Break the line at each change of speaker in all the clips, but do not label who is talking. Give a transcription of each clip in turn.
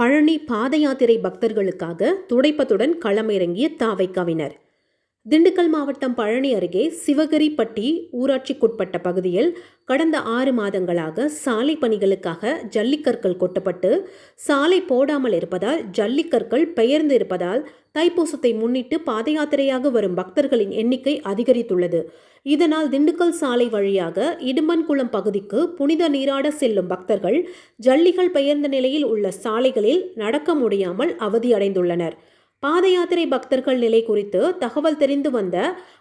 பழனி பாத யாத்திரை பக்தர்களுக்காக துடைப்பத்துடன் களமிறங்கிய தாவைக்காவினர் திண்டுக்கல் மாவட்டம் பழனி அருகே சிவகரிப்பட்டி ஊராட்சிக்குட்பட்ட பகுதியில் கடந்த ஆறு மாதங்களாக சாலை பணிகளுக்காக ஜல்லிக்கற்கள் கொட்டப்பட்டு சாலை போடாமல் இருப்பதால் ஜல்லிக்கற்கள் பெயர்ந்து இருப்பதால் தைப்பூசத்தை முன்னிட்டு பாத யாத்திரையாக வரும் பக்தர்களின் எண்ணிக்கை அதிகரித்துள்ளது. இதனால் திண்டுக்கல் சாலை வழியாக இடும்பன்குளம் பகுதிக்கு புனித நீராட செல்லும் பக்தர்கள் ஜல்லிகள் பெயர்ந்த நிலையில் உள்ள சாலைகளில் நடக்க முடியாமல் அவதியடைந்துள்ளனர். பாத யாத்திரை பக்தர்கள் நிலை குறித்து தகவல் தெரிந்து வந்த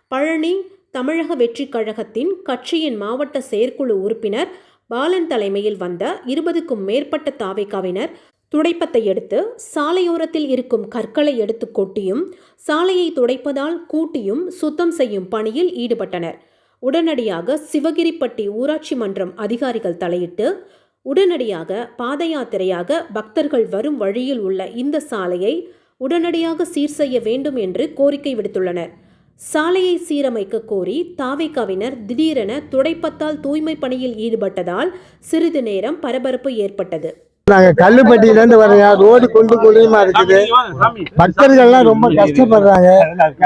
பழனி தமிழக வெற்றிக் கழகத்தின் கட்சியின் மாவட்ட செயற்குழு உறுப்பினர் பாலன் தலைமையில் வந்த இருபதுக்கும் மேற்பட்ட தாவைக்காவினர் துடைப்பத்தை எடுத்து சாலையோரத்தில் இருக்கும் கற்களை எடுத்து கொட்டியும் சாலையை துடைப்பதால் கூட்டியும் சுத்தம் செய்யும் பணியில் ஈடுபட்டனர். உடனடியாக சிவகிரிப்பட்டி ஊராட்சி மன்றம் அதிகாரிகள் தலையிட்டு உடனடியாக பாத யாத்திரையாக பக்தர்கள் வரும் வழியில் உள்ள இந்த சாலையை உடனடியாக சீர் செய்ய வேண்டும் என்று கோரிக்கை விடுத்துள்ளனர். சாலையை சீரமைக்க கோரி தாவேக்காவினர் திடீரென துடைப்பத்தால் தூய்மை பணியில் ஈடுபட்டதால் சிறிது நேரம் பரபரப்பு ஏற்பட்டது.
நாங்க கல்லுப்பட்டியில இருந்து ரோடு கொண்டு குழியுமா இருக்குது? பக்தர்கள்லாம் ரொம்ப கஷ்டப்படுறாங்க.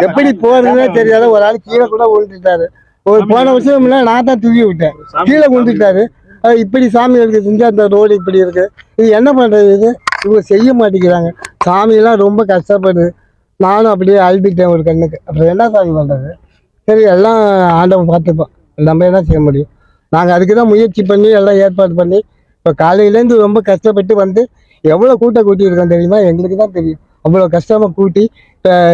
எப்படி போறதுன்னே தெரியாத ஒரு ஆள் கீழே கூட விழுந்துட்டாரு ஒரு போன வருஷம் நான் தான் தூக்கி விட்டேன். கீழே விழுந்துட்டாரு இப்படி சாமிகளுக்கு செஞ்சால் அந்த ரோடு இப்படி இருக்குது இது என்ன பண்ணுறது இது? இவங்க செய்ய மாட்டேங்கிறாங்க. சாமியெல்லாம் ரொம்ப கஷ்டப்படுது. நானும் அப்படியே அழுதுட்டேன் ஒரு கண்ணுக்கு. அப்புறம் என்ன சாமி பண்ணுறது சரி எல்லாம் ஆண்டவன் பார்த்துப்போம் நம்ம என்ன செய்ய முடியும்? நாங்கள் அதுக்கு தான் முயற்சி பண்ணி எல்லாம் ஏற்பாடு பண்ணி இப்போ காலையிலேருந்து ரொம்ப கஷ்டப்பட்டு வந்து எவ்வளோ கூட்டம் கூட்டியிருக்கோம் தெரியுமா? எங்களுக்கு தான் தெரியும். அவ்வளோ கஷ்டமாக கூட்டி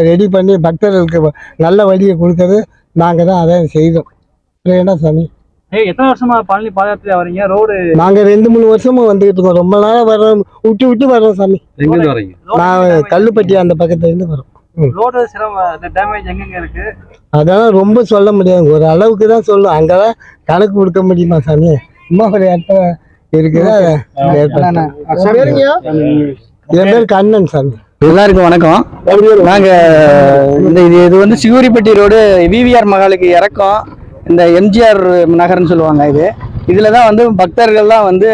ரெடி பண்ணி பக்தர்களுக்கு நல்ல வழியை கொடுக்கறது நாங்கள் தான் அதை செய்தோம். அப்புறம் என்ன சாமி?
எத்தனை வருஷமா பழனி பாதயாத்திரை வரீங்க ரோடு
நாங்கள் ரெண்டு மூணு வருஷமா வந்துகிட்டு இருக்கோம். ரொம்ப நாளாக வர்றோம். விட்டு விட்டு வர்றோம் சாமி.
எங்கிருந்து வரீங்க
நான் கல்லுப்பட்டி அந்த பக்கத்துலேருந்து வரோம்
ரோடு சிரமம் டேமேஜ் எங்கெங்க இருக்கு?
அதெல்லாம் ரொம்ப சொல்ல முடியாது. ஒரு அளவுக்கு தான் சொல்லும். அங்கே தான் கணக்கு கொடுக்க முடியுமா சாமி? சும்மா ஒரு இடத்துல இருக்குது. என் பேர் கண்ணன் சாமி.
எல்லாருக்கும் வணக்கம். நாங்க இந்த இது இது வந்து சிவரிப்பட்டி ரோடு விவிஆர் மகாலுக்கு இறக்கம். இந்த எம்ஜிஆர் நகர்னு சொல்லுவாங்க இது. இதில் தான் வந்து பக்தர்கள்லாம் வந்து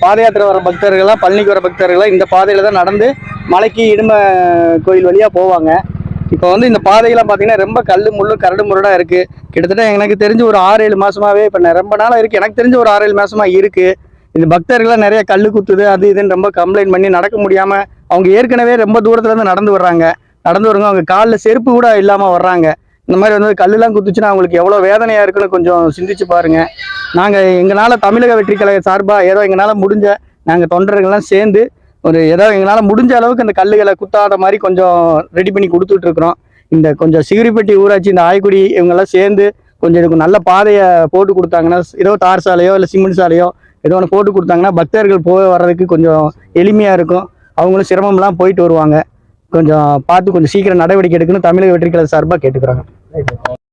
பாத யாத்திரை வர பக்தர்கள்லாம் பழனிக்கு வர பக்தர்கள்லாம் இந்த பாதையில் தான் நடந்து மலைக்கு இடும கோயில் வழியாக போவாங்க. இப்போ வந்து இந்த பாதையெல்லாம் பார்த்தீங்கன்னா ரொம்ப கல் முள்ளு கரடு முரடாக இருக்குது கிட்டத்தட்ட எனக்கு தெரிஞ்சு ஒரு ஆறு ஏழு மாதமாகவே இப்போ ரொம்ப நாளாக இருக்குது எனக்கு தெரிஞ்சு ஒரு ஆறு ஏழு மாதமாக இருக்குது இந்த பக்தர்கள்லாம் நிறைய கல் குத்துது அது இதுன்னு ரொம்ப கம்ப்ளைண்ட் பண்ணி நடக்க முடியாமல் அவங்க ஏற்கனவே ரொம்ப தூரத்துலேருந்து நடந்து வர்றாங்க. நடந்து வருங்க அவங்க காலில் செருப்பு கூட இல்லாமல் வர்றாங்க. இந்த மாதிரி வந்து கல்லுலாம் குத்துச்சுன்னா அவங்களுக்கு எவ்வளோ வேதனையாக இருக்குன்னு கொஞ்சம் சிந்திச்சு பாருங்க. நாங்கள் எங்களால் தமிழக வெற்றி கழக சார்பாக ஏதோ எங்களால் முடிஞ்ச நாங்கள் தொண்டர்கள்லாம் சேர்ந்து ஒரு ஏதோ எங்களால் முடிஞ்ச அளவுக்கு அந்த கல்லுகளை குத்தாத மாதிரி கொஞ்சம் ரெடி பண்ணி கொடுத்துட்டு இருக்கிறோம். இந்த கொஞ்சம் சிகிரிப்பட்டி ஊராட்சி இந்த ஆய்க்குடி இவங்கெல்லாம் சேர்ந்து கொஞ்சம் இதுக்கு நல்ல பாதையை போட்டு கொடுத்தாங்கன்னா ஏதோ தார் சாலையோ இல்லை சிமெண்ட் சாலையோ ஏதோ ஒன்று போட்டு கொடுத்தாங்கன்னா பக்தர்கள் போய் வர்றதுக்கு கொஞ்சம் எளிமையாக இருக்கும். அவங்களும் சிரமம்லாம் போயிட்டு வருவாங்க. கொஞ்சம் பார்த்து கொஞ்சம் சீக்கிரம் நடவடிக்கை எடுக்கணும் தமிழக வெற்றி சார்பாக கேட்டுக்கிறாங்க. Thank you.